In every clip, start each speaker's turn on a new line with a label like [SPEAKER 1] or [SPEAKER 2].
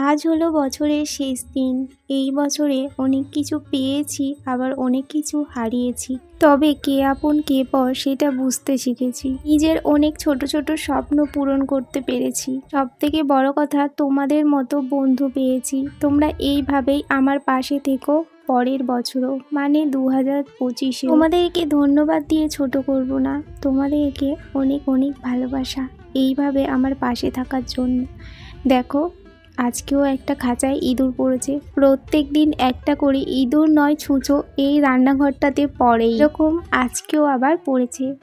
[SPEAKER 1] আজ হলো বছরের শেষ দিন। এই বছরে অনেক কিছু পেয়েছি, আবার অনেক কিছু হারিয়েছি। তবে কে আপন কে পর সেটা বুঝতে শিখেছি। নিজের অনেক ছোট ছোট স্বপ্ন পূরণ করতে পেরেছি। সব থেকে বড় কথা, তোমাদের মতো বন্ধু পেয়েছি। তোমরা এইভাবেই আমার পাশে থেকো পরের বছরও। মানে দু হাজার পঁচিশে। তোমাদেরকে ধন্যবাদ দিয়ে ছোট করব না। তোমাদেরকে অনেক অনেক ভালোবাসা। এইভাবে আমার পাশে থাকার জন্য। দেখো আজকেও একটা খাঁচায় ইঁদুর পড়েছে। প্রত্যেক দিন একটা করে ইঁদুর নয়, ছুঁচো এই রান্নাঘরটাতে পড়ে এরকম আজকেও আবার পড়েছে।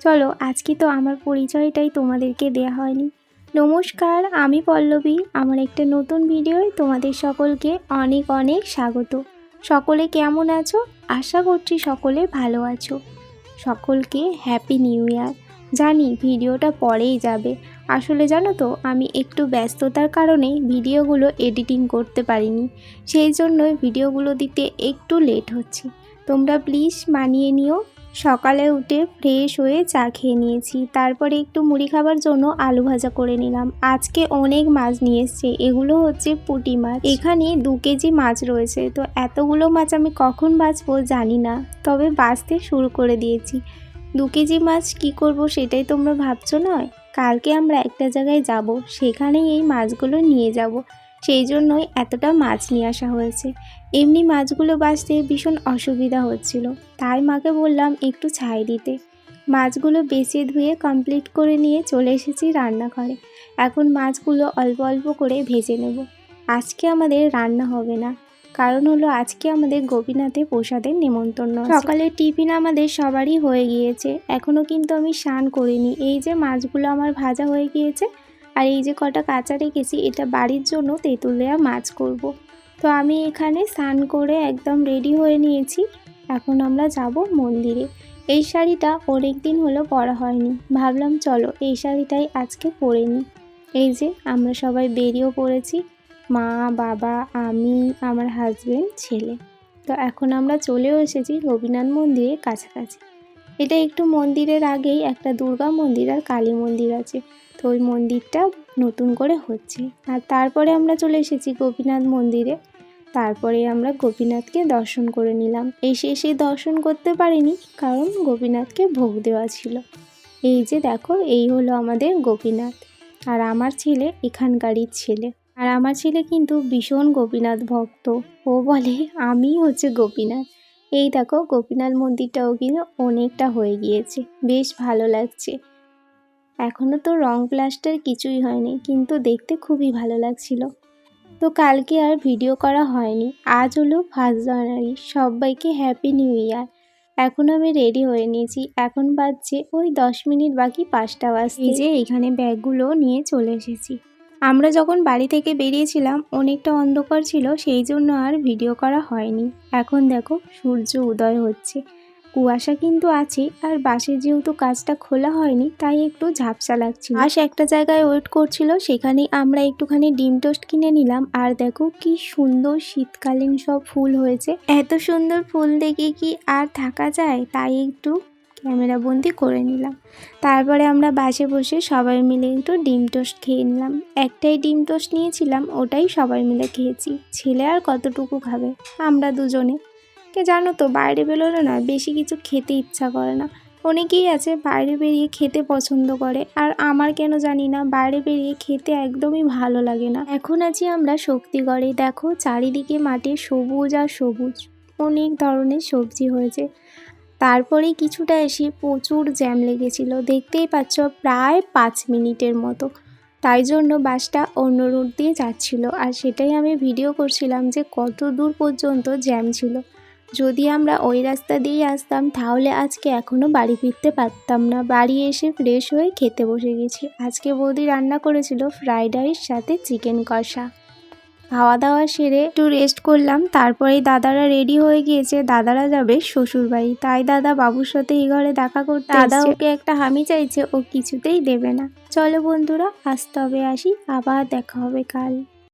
[SPEAKER 1] চলো, আজকে তো আমার পরিচয়টাই তোমাদেরকে দেয়া হয়নি। নমস্কার, আমি পল্লবী। আমার একটা নতুন ভিডিওয় তোমাদের সকলকে অনেক অনেক স্বাগত। সকলে কেমন আছো? আশা করছি সকলে ভালো আছো। সকলকে হ্যাপি নিউ ইয়ার জানি ভিডিওটা পরেই যাবে। আসলে জানো তো, আমি একটু ব্যস্ততার কারণে ভিডিওগুলো এডিটিং করতে পারিনি। সেই জন্যই ভিডিওগুলো দিতে একটু লেট হচ্ছে। তোমরা প্লিজ মানিয়ে নিও। সকালে উঠে ফ্রেশ হয়ে চা খেয়ে নিয়েছি। তারপরে একটু মুড়ি খাবার জন্য আলু ভাজা করে নিলাম। আজকে অনেক মাছ নিয়ে এসছে। এগুলো হচ্ছে পুঁটি মাছ। এখানে দু কেজি মাছ রয়েছে। তো এতগুলো মাছ আমি কখন বাঁচবো জানি না। তবে বাঁচতে শুরু করে দিয়েছি। দু কেজি মাছ কি করব সেটাই তোমরা ভাবছ নয়? কালকে আমরা একটা জায়গায় যাব, সেখানেই এই মাছগুলো নিয়ে যাব। সেই জন্যই এতটা মাছ নিয়ে আসা হয়েছে। এমনি মাছগুলো বাঁচতে ভীষণ অসুবিধা হচ্ছিল। তাই মাকে বললাম একটু ছাই দিতে। মাছগুলো বেছে ধুয়ে কমপ্লিট করে নিয়ে চলে এসেছি রান্নাঘরে। এখন মাছগুলো অল্প অল্প করে ভেজে নেব। আজকে আমাদের রান্না হবে না। কারণ হলো আজকে আমাদের গোপীনাথে প্রসাদের নেমন্তন্ন। সকালের টিফিন আমাদের সবারই হয়ে গিয়েছে। এখনও কিন্তু আমি স্নান করিনি। এই যে মাছগুলো আমার ভাজা হয়ে গিয়েছে আর এই যে কটা কাঁচা রেখেছি, এটা বাড়ির জন্য তেঁতুল দেওয়া মাছ করব। তো আমি এখানে স্নান করে একদম রেডি হয়ে নিয়েছি। এখন আমরা যাব মন্দিরে। এই শাড়িটা অনেক দিন হলো পরা হয়নি। ভাবলাম চলো এই শাড়িটাই আজকে পরে নিই এই যে আমরা সবাই বেরিয়েও পড়েছি। মা, বাবা, আমি, আমার হাজব্যান্ড ছেলে। তো এখন আমরা চলেও এসেছি রবীন্দ্রনাথ মন্দিরের কাছাকাছি। এটা একটু মন্দিরের আগেই একটা দুর্গা মন্দির আর কালী মন্দির আছে। তো ওই মন্দিরটা নতুন করে হচ্ছে। আর তারপরে আমরা চলে এসেছি গোপীনাথ মন্দিরে। তারপরে আমরা গোপীনাথকে দর্শন করে নিলাম। এই এসে দর্শন করতে পারিনি কারণ গোপীনাথকে ভোগ দেওয়া ছিল। এই যে দেখো, এই হলো আমাদের গোপীনাথ। আর আমার ছেলে এখানকারই ছেলে। আর আমার ছেলে কিন্তু ভীষণ গোপীনাথ ভক্ত। ও বলে, আমি হচ্ছে গোপীনাথ। এই দেখো, গোপীনাথ মন্দিরটাও কিন্তু অনেকটা হয়ে গিয়েছে। বেশ ভালো লাগছে। এখনও তো রং প্লাস্টার কিছুই হয়নি, কিন্তু দেখতে খুবই ভালো লাগছিল। তো কালকে আর ভিডিও করা হয়নি। আজ হলো ফার্স্ট জানুয়ারি। সবাইকে হ্যাপি নিউ ইয়ার। এখন আমি রেডি হয়ে নিয়েছি। এখন বাজছে ওই দশ মিনিট বাকি পাঁচটা বাজছে যে এখানে ব্যাগগুলো নিয়ে চলে এসেছি। আমরা যখন বাড়ি থেকে বেরিয়েছিলাম, অনেকটা অন্ধকার ছিল, সেই জন্য আর ভিডিও করা হয়নি। এখন দেখো, সূর্য উদয় হচ্ছে। কুয়াশা কিন্তু আছে, আর বাসে যেহেতু কাজটা খোলা হয়নি, তাই একটু ঝাপসা লাগছিল। বাস একটা জায়গায় ওয়েট করছিল, সেখানে আমরা একটুখানি ডিম টোস্ট কিনে নিলাম। আর দেখো, কি সুন্দর শীতকালীন সব ফুল হয়েছে। এত সুন্দর ফুল দেখে কি আর থাকা যায়? তাই একটু ক্যামেরা বন্দি করে নিলাম। তারপরে আমরা বাসে বসে সবাই মিলে একটু ডিম টোস্ট খেয়ে নিলাম। একটাই ডিম টোস্ট নিয়েছিলাম, ওটাই সবাই মিলে খেয়েছি। ছেলে আর কতটুকু খাবে? আমরা দুজনে। কে জানো তো, বাইরে বেরোলে না বেশি কিছু খেতে ইচ্ছা করে না। অনেকেই আছে বাইরে বেরিয়ে খেতে পছন্দ করে, আর আমার কেন জানি না, বাইরে বেরিয়ে খেতে একদমই ভালো লাগে না। এখন আছি আমরা শক্তিগড়ে। দেখো, চারিদিকে মাঠে সবুজ আর সবুজ। অনেক ধরনের সবজি হয়েছে। তারপরেই কিছুটা এসে প্রচুর জ্যাম লেগেছিল, দেখতেই পাচ্ছ প্রায় পাঁচ মিনিটের মতো। তাই জন্য বাসটা অন্য রুট দিয়ে যাচ্ছিল আর সেটাই আমি ভিডিও করছিলাম যে কত দূর পর্যন্ত জ্যাম ছিল। যদি আমরা ওই রাস্তা দিয়েই আসতাম, তাহলে আজকে এখনও বাড়ি ফিরতে পারতাম না। বাড়ি এসে ফ্রেশ হয়ে খেতে বসে গেছি। আজকে বৌদি রান্না করেছিল ফ্রাইড রাইস সাথে চিকেন কষা। খাওয়া দাওয়া সেরে একটু রেস্ট করলাম তারপরে দাদারা রেডি হয়ে গিয়েছে দাদারা যাবে শ্বশুর বাড়ি তাই দাদা বাবুর সাথে এই ঘরে দেখা করতে দাদা ওকে একটা হামি চাইছে ও কিছুতেই দেবে না। চলো বন্ধুরা আসতে হবে আসি আবার দেখা হবে কাল।